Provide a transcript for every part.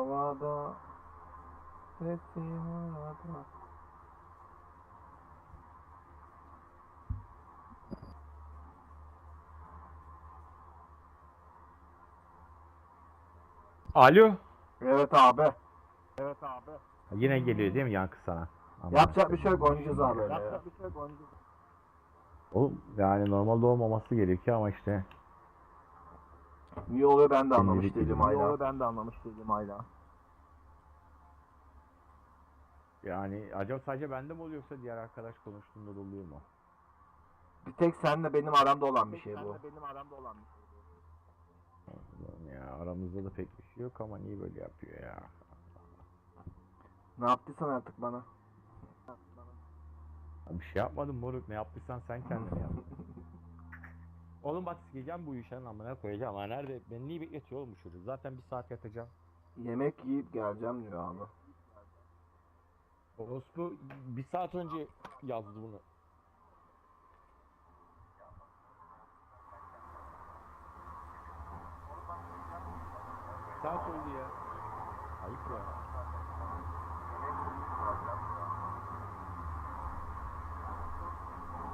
havada Sesim havada Alo. Evet abi. Evet abi. Yine geliyor değil mi yankı sana? Aman Yapacak bir şey yok oynayacağız abi öyle ya. Yapacak Oğlum yani normalde olmaması gerekiyor ama işte Niye oluyor ben de anlamış değilim hala. ben de anlamış değilim hala. yani acaba sadece bende mi oluyor yoksa diğer arkadaş konuştuğunda da oluyor mu? Bir tek senle benim aramda olan bir şey bu. benim aramda olan bir şey. Ya aramızda da pek bir şey yok ama niye böyle yapıyor ya? Ne yaptıysan artık bana. Ya Bir şey yapmadım moruk ne yaptıysan sen kendin yap. Oğlum bak sikeceğim bu işin amına koyacağım ha nerede beni niye bekletiyor oğlum bu çocuk zaten bir saat yatacağım. Yemek yiyip geleceğim diyor abi. Orospu bir saat önce yazdı bunu. Saat oldu ya. Ayıp ya.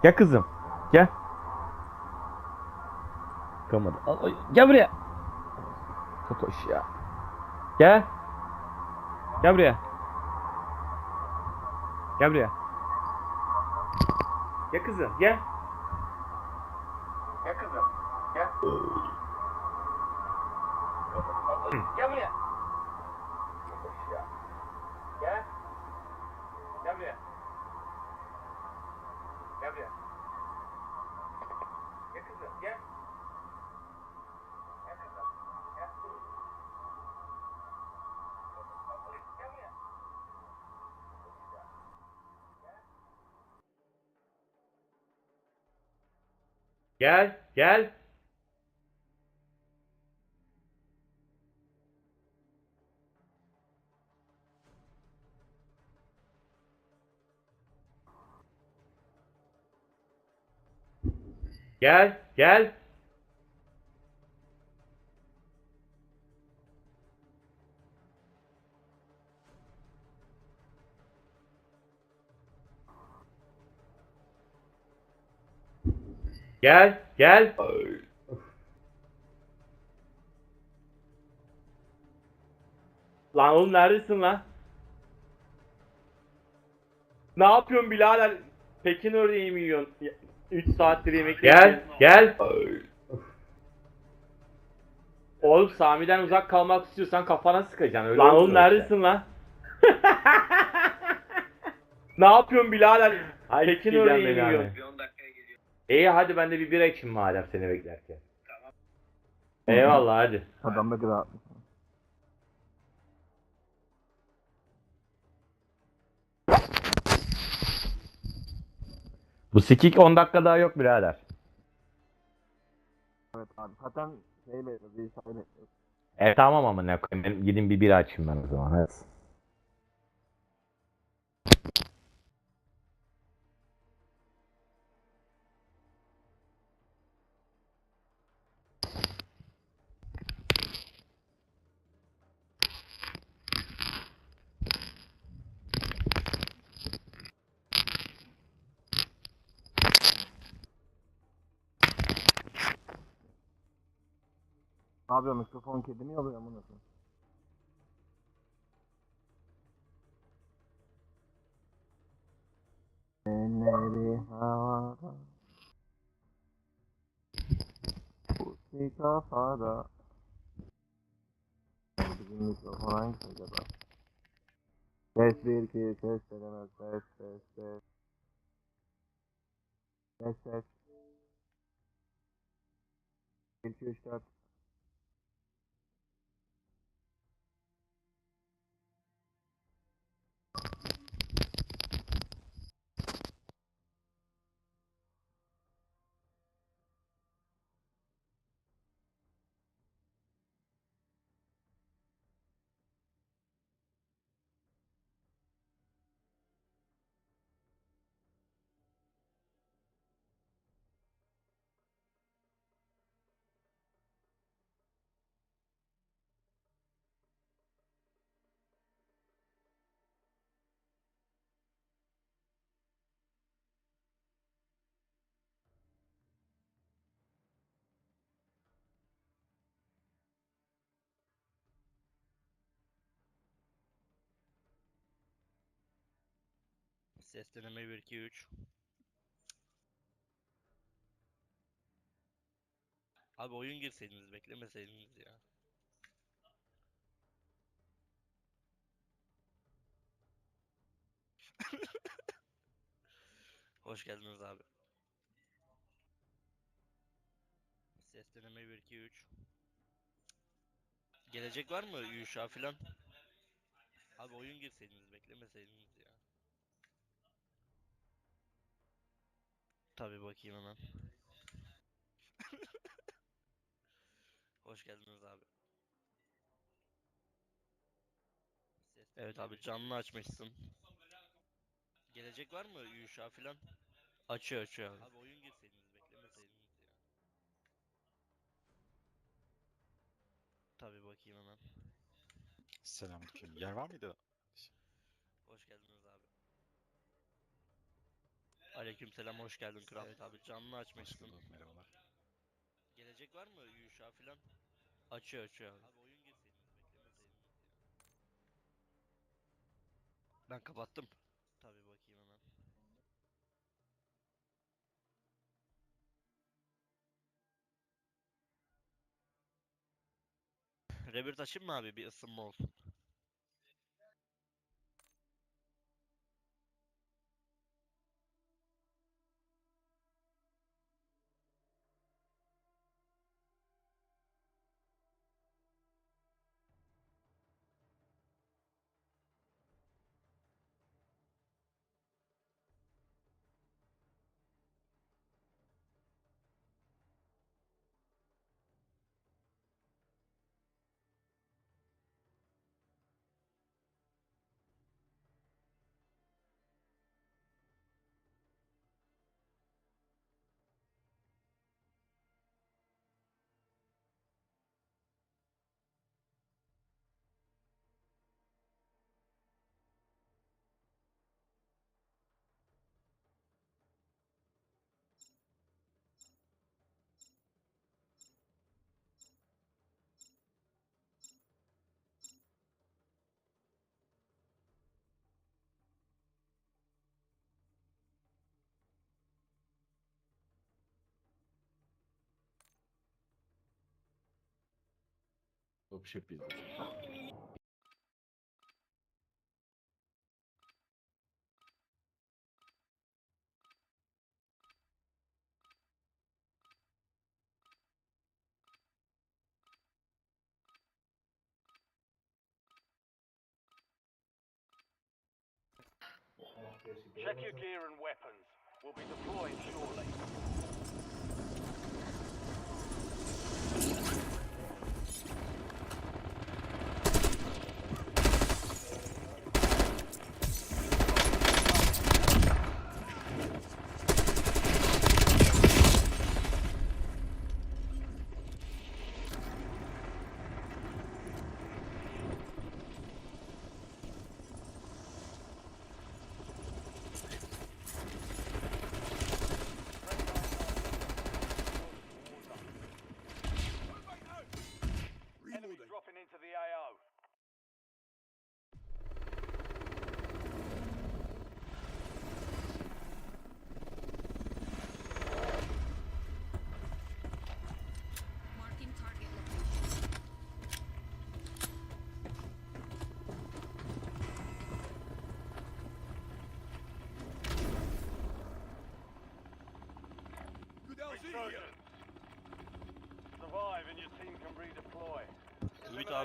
Gel kızım. Gel. Kamadı. Al, ay, gel buraya. Totoş ya. Gel. Gel buraya. Gel buraya. Gel kızım gel. Gel kızım. Gel Gel, gel. Gel, gel. Gel, gel. Lan oğlum neredesin lan? Ne yapıyorsun birader? Pekin ördeği mi yiyorsun? 3 saattir yemek Gel, gel. Oğlum Sami'den uzak kalmak istiyorsan kafana sıkacaksın öyle Lan oğlum neredesin lan? ne yapıyorsun birader? Pekin ördeği mi yiyorsun? İyi hadi ben de bir bira içeyim madem seni beklerken. Tamam. Eyvallah hadi. Adam da gra. Bu sikik 10 dakika daha yok birader. Evet abi. Zaten şeyle bir sayı E tamam ama ne koyayım ben gidin bir bira açayım ben o zaman. Hadi. Ne yapıyor? Mikrofon kedi mi yalıyor amına koyayım? Elleri havada. Pusi kafada. Bizim mikrofon hangisi acaba? Ses 1 2 ses denemez. Ses ses ses. Ses ses. 1 2 3 4 Ses deneme 1 2 3. Abi oyun girseydiniz beklemeseydiniz ya. Hoş geldiniz abi. Ses deneme 1 2 3. Gelecek var mı Yuşa filan? Abi oyun girseydiniz beklemeseydiniz ya. Tabii bakayım hemen. Hoş geldiniz abi. Evet abi canlı açmışsın. Gelecek var mı Yuşa filan? Açıyor açıyor abi. Abi oyun girseydiniz beklemeseydiniz ya. Tabii bakayım hemen. Selamünaleyküm. Yer var mıydı? Hoş geldiniz abi. Aleykümselam hoş geldin kral. Evet abi canlı açmışsın. bulduk, merhabalar. Gelecek var mı Yuşa filan? Açıyor açıyor abi. Abi oyun ya. Ben kapattım. Tabii bakayım hemen. Rebirth açayım mı abi bir ısınma olsun. Ship yazıyor. Check your gear and weapons. We'll be deploying shortly.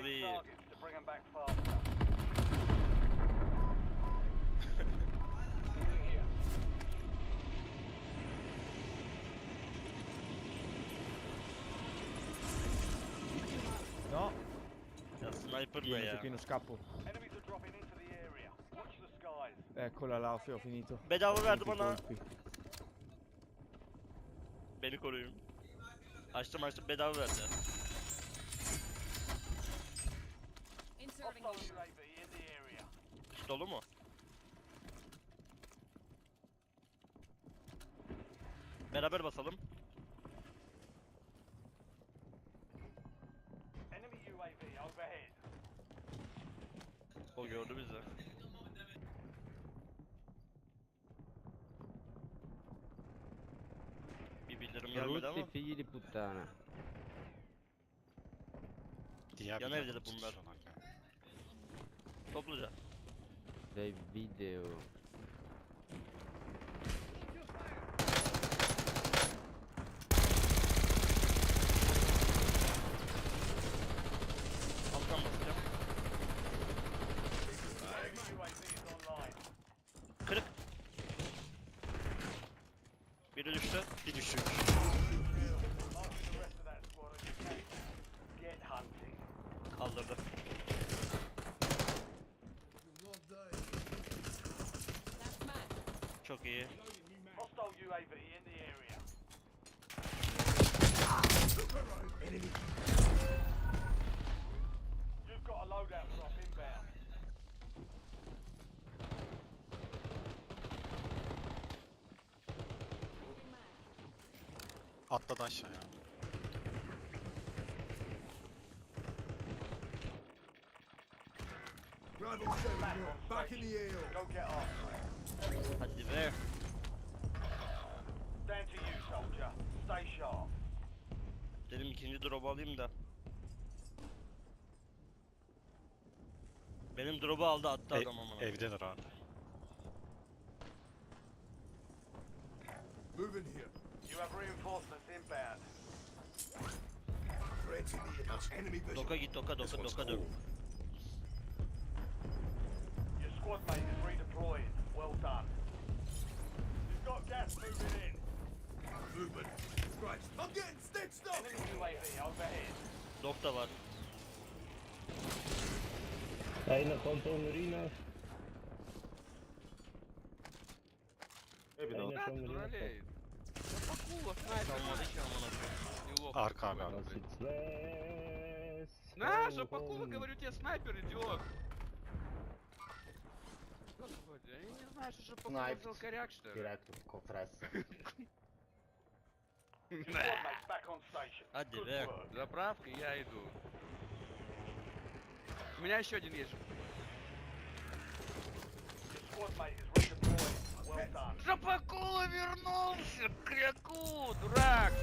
are dropping into the area. Watch the skies. Eccola là, ho finito. Bedava verdi Finiti i bana. colpi. Beni koruyun. Açtım açtım bedava verdi. Observing. Dolu mu? Beraber basalım. Enemy UAV overhead. O gördü bizi. Bir bildirim gelmedi Rutti ama. figli di puttana. Yan evde de bunlar. Topluca. Dei video. Alttan basacağım. Kırık. Biri düştü. Bir düşük. Marking the rest of that squad as you can. Get hunting. Kaldırdı. Last match. Çok iyi. Hostile UAV in the area. You've got a loadout drop inbound. Atladı aşağıya. Back in the AO. Go get after it. Hadi be. Stand to you, soldier. Stay sharp. Dedim ikinci drop alayım da. Benim drop'u aldı attı E- adam amına. evdeler abi. Moving here. İn. Doka git doka doka doka dur. cool. Your squad mate is redeploying. Well done. You've got gas moving in. Movement. Right. I'm getting stitched up. Enemy UAV overhead. Dok da var. Bir de o. Аркана. sniper молодечан воно. Неловко. На, Шапакула, говорю тебе, снайпер, идиот. Господи, я не знаю, что Шапакула взял коряк, что ли. Direct with compressor. А, Good Заправка, я иду. У меня еще один есть. Жопакула вернулся! Кряку, дурак!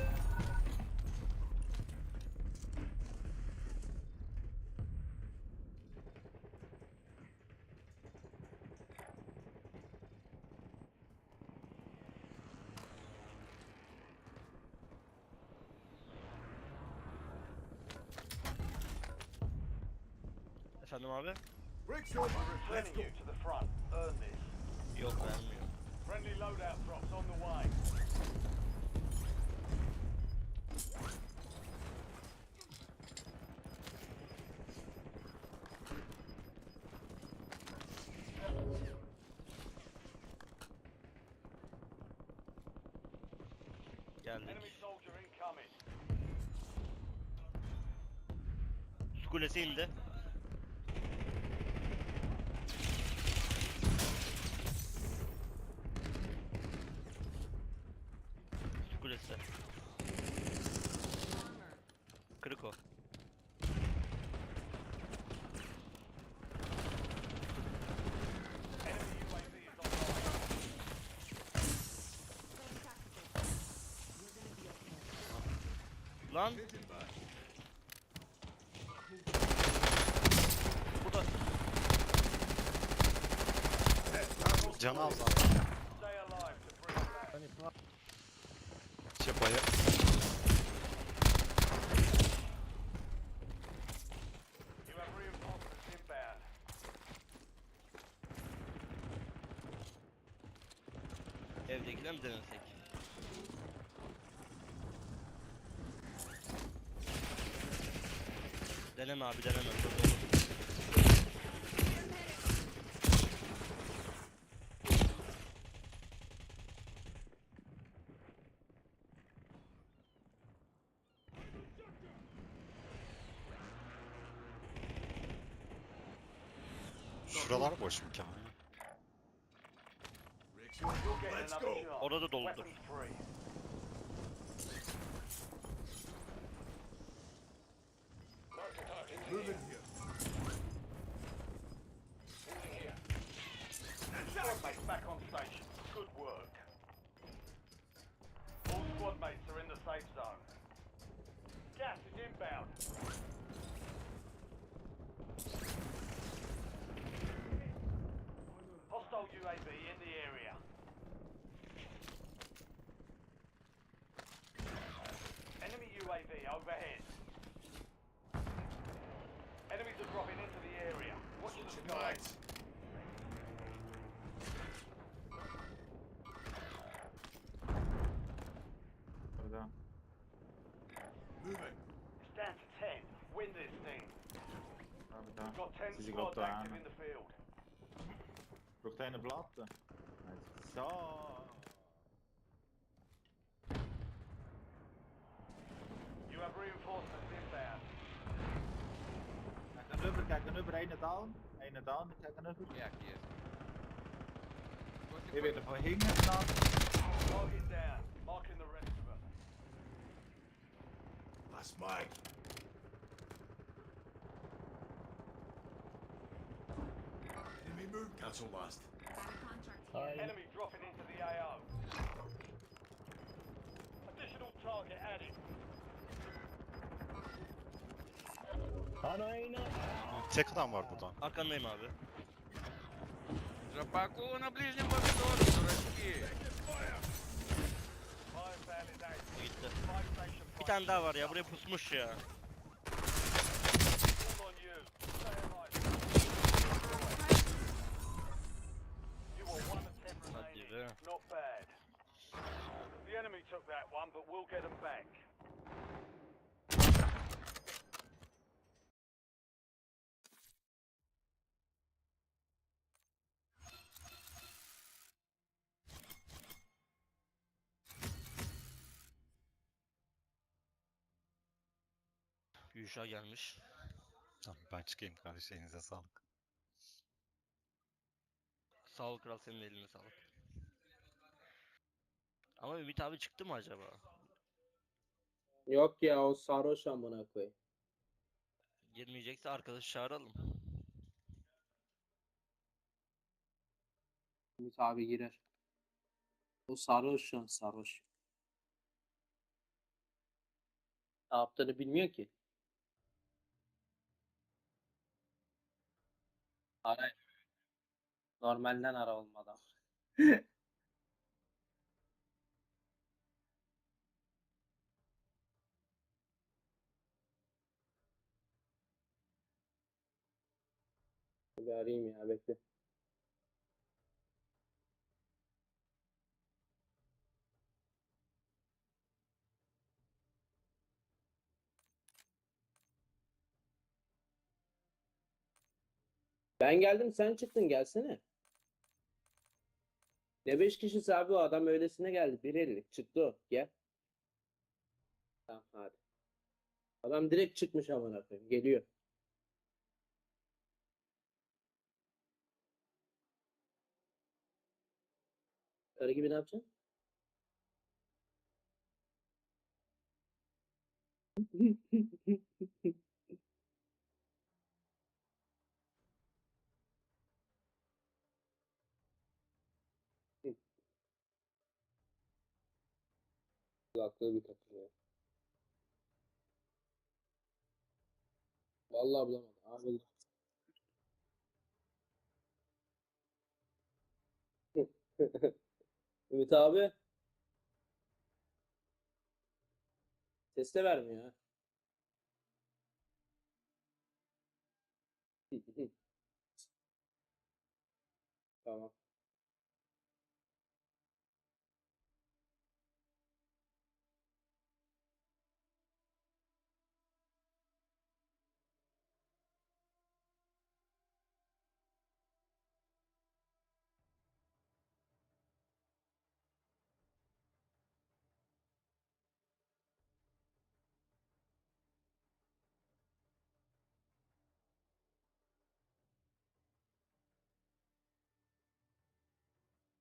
Efendim abi? Rick's over. Let's go to the front. Geldik. Su kulesi indi. Su kulesi. Kırık o. Enemy UAV is online. Lan. Bu da Canı az abi. Stay alive to bring it back. Şey baya... Deneme abi. Çok olur. Şuralar boş mu shot. Orada doludur. Back on station. Good work. All squad mates are in the safe zone. Gas is inbound. It's down to 10. Win this thing. We've got 10 squads active in the field. Brukte eine Platte. So. You have reinforcements inbound. Gegenüber, gegenüber, einen down en down, ik kijk naar de Yeah, he is. Ik weet er van hing down. Marking the rest of us. That's Mike. Enemy move. Council Last. Hi. Enemy dropping into the AO. Additional target added. Tek adam var burada. Arkandayım abi. Жопаку на ближнем повторе, дурачки. Fire sale is active. Bu gitti. Fire station Bir tane daha var ya buraya pusmuş ya. All on you. Stay alive. You were one of ten Hadi remaining. be. Not bad. The enemy took that one, but we'll get them back. Yuşa gelmiş. Tamam ben çıkayım kardeş elinize sağlık. Sağ ol kral senin eline sağlık. Ama Ümit abi çıktı mı acaba? Yok ya o sarhoş amına koy. Girmeyecekse arkadaşı çağıralım. Ümit abi girer. O sarhoş şu an sarhoş. Ne yaptığını bilmiyor ki. Ara. Normalden ara olmadan. Bir arayayım ya bekle. Ben geldim sen çıktın gelsene. Ne beş kişisi abi o adam öylesine geldi. 1.50 çıktı o gel. Tamam hadi. Adam direkt çıkmış amına koyayım geliyor. Karı gibi ne yapacaksın? Kulaklığı bir takılıyor. Vallahi bulamadım. Abi. Ümit abi. Ses de vermiyor. Tamam.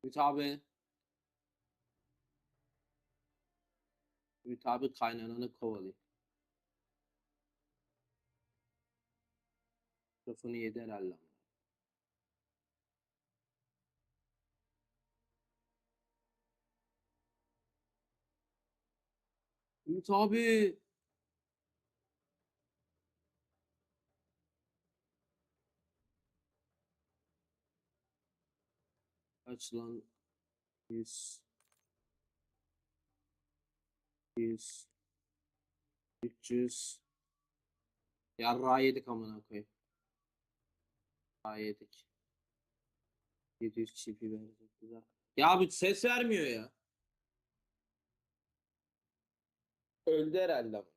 Ümit abi. Ümit abi kaynananı kovalıyor. Mikrofonu yedi herhalde. Ümit abi. Kaç lan? 100 100 300 Yarrağı yedik amına koyayım. Aa yedik. 700 çipi verecek güzel. Ya abi ses vermiyor ya. Öldü herhalde ama.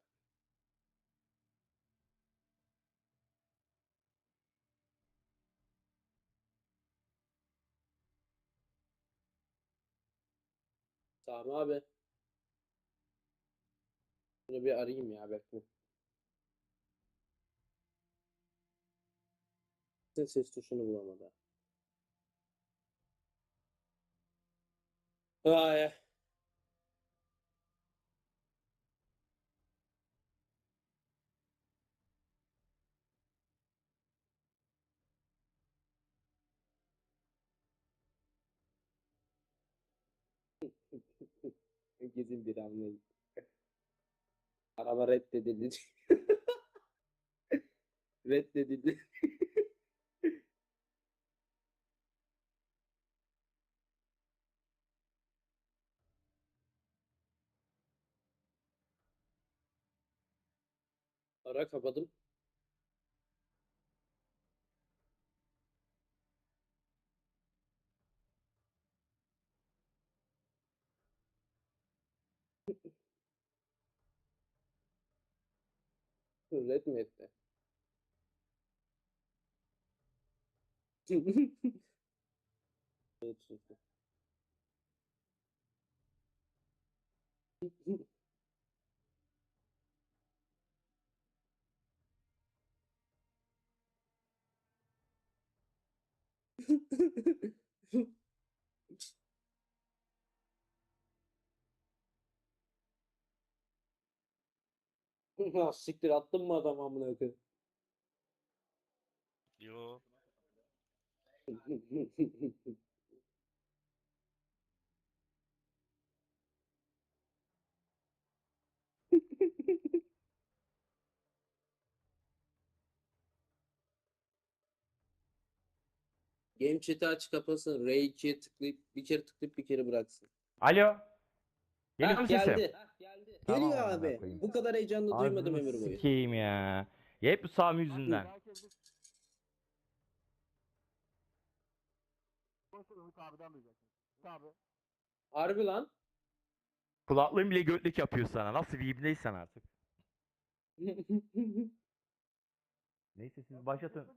Sami abi. Bunu bir arayayım ya bekle. Ses tuşunu bulamadı. Ay. Herkesin bir anlayış. Araba reddedildi. reddedildi. Ara kapadım. Red mi etti? Evet, süper. Ah, Siktir attın mı adam amına koyayım? Yo. Game chat'i aç kapasın. R2'ye tıklayıp bir kere tıklayıp bir kere bıraksın. Alo. Geliyor mu sesim? geldi. Tamam, Geliyor amına abi. koyayım. Bu kadar heyecanlı duymadım Ağzını ömür boyu. Sikeyim ya. Ya hep bu Sami yüzünden. Harbi lan. Kulaklığın bile götlük yapıyor sana. Nasıl bir ibneysen artık. Neyse siz başlatın.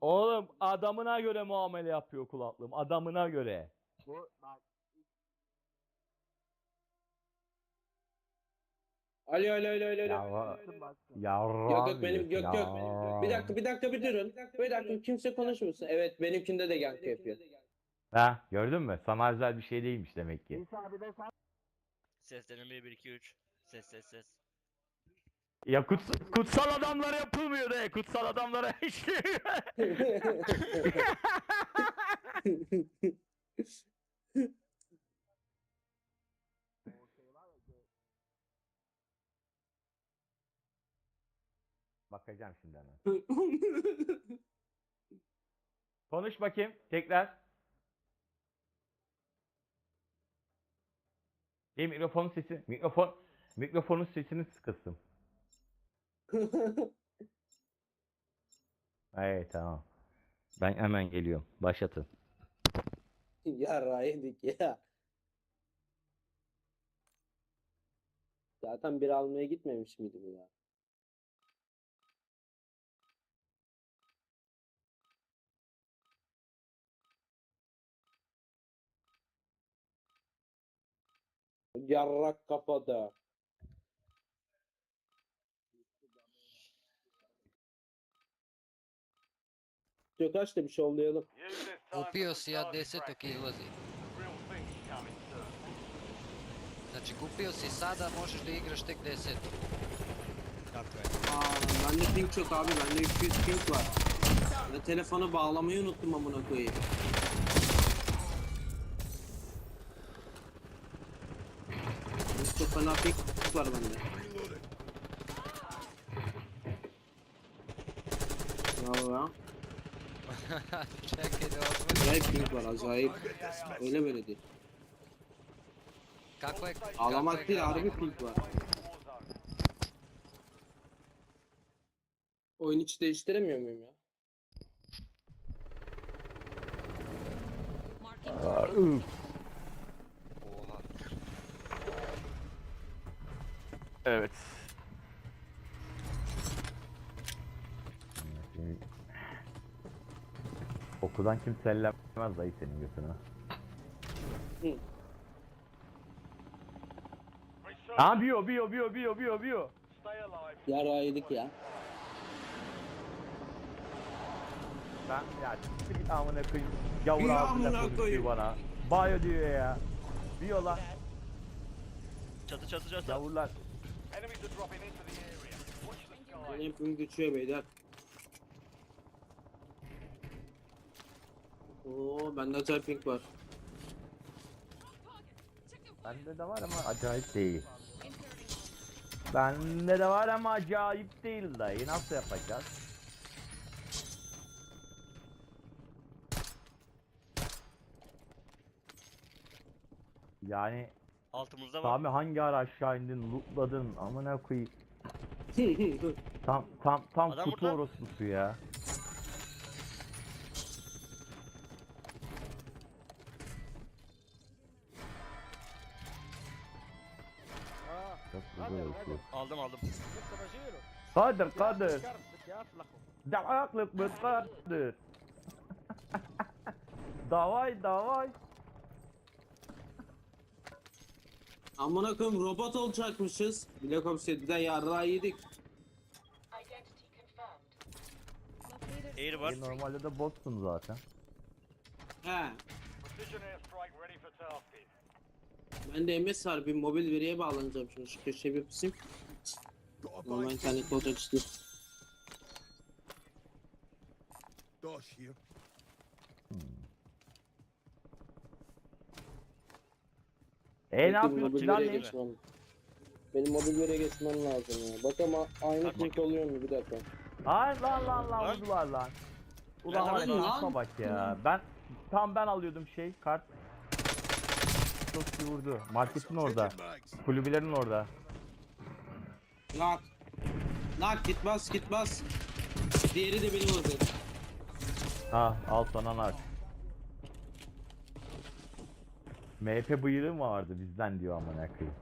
Oğlum adamına göre muamele yapıyor kulaklığım. Adamına göre. Bu bak alo alo alo alo. alo. Ya bak. Yavrum. Yok yok benim yok yok. Bir dakika bir dakika bir durun. Bir dakika kimse konuşmasın. Evet benimkinde de yankı yapıyor. Ha gördün mü? Sana özel bir şey değilmiş demek ki. İsa abi de sen Ses deneme 1 2 3. Ses ses ses. Ya kuts- kutsal adamlara yapılmıyor de. Kutsal adamlara işliyor. Bakacağım şimdi hemen. Konuş bakayım tekrar. İyi mikrofonun sesi. Mikrofon mikrofonun sesini kıstım. Evet tamam. Ben hemen geliyorum. Başlatın. ya yedik ya. Zaten bir almaya gitmemiş miydi bu ya? Yarrak kafada. Yok aç da bir şey time Kupio si 10 practice. izlazi. Znači kupio si sada, možeš da igraš tek 10. Tako je. Aa, bende ping çok abi. Bende 200 ping var. Ve telefonu bağlamayı unuttum amına koyayım. tane daha fake kutu var bende. Valla. acayip pink var acayip. Öyle böyle değil. Ağlamak değil harbi pink var. Oyun hiç değiştiremiyor muyum ya? Aa, üf. Evet. Okuldan kimse dayı senin götünü. Resurgence. Aa biyo biyo biyo biyo biyo biyo. Yara yedik ya. Ben ya siktir git amına koyayım. Gavur ağzıyla konuşuyor bana. Bayo diyor ya. Biyo lan. Çatı çatı çatı. Gavurlar. Benim ping geçiyor beyler. Oo bende acayip ping var. Bende de var ama acayip değil. Bende de var ama acayip değil dayı. Nasıl yapacağız? Yani Altımızda var. Sami hangi ara aşağı indin, lootladın, amına koyayım. Tam tam tam Adam kutu burada. orospusu ya. Çok güzel oldu. Aldım aldım. Kadir Kadir. Da'aklık bir Kadir. davay davay. Amına koyayım robot olacakmışız. Black Ops 7'de yarrağı yedik. Air var. E, normalde de botsun zaten. He. Tasking. Bende MS var bir mobil veriye bağlanacağım şimdi şu köşeye bir a Normal internet olacak işte. Dosh here. E ne Benim yapıyorsun? veriye ne? geçmem. Benim mobil veriye geçmem lazım ya. Bak ama aynı ping oluyor mu bir dakika. Ay lan lan lan vurdular lan. Ulan var ya lan? şansıma bak ya. Ben tam ben alıyordum şey kart. Çok iyi vurdu. Marketin orada. Kulübelerin orada. Nak. Nak git bas git bas. Diğeri de benim orada. Ha al sana nar. MHP bıyığı vardı bizden diyor amına koyayım.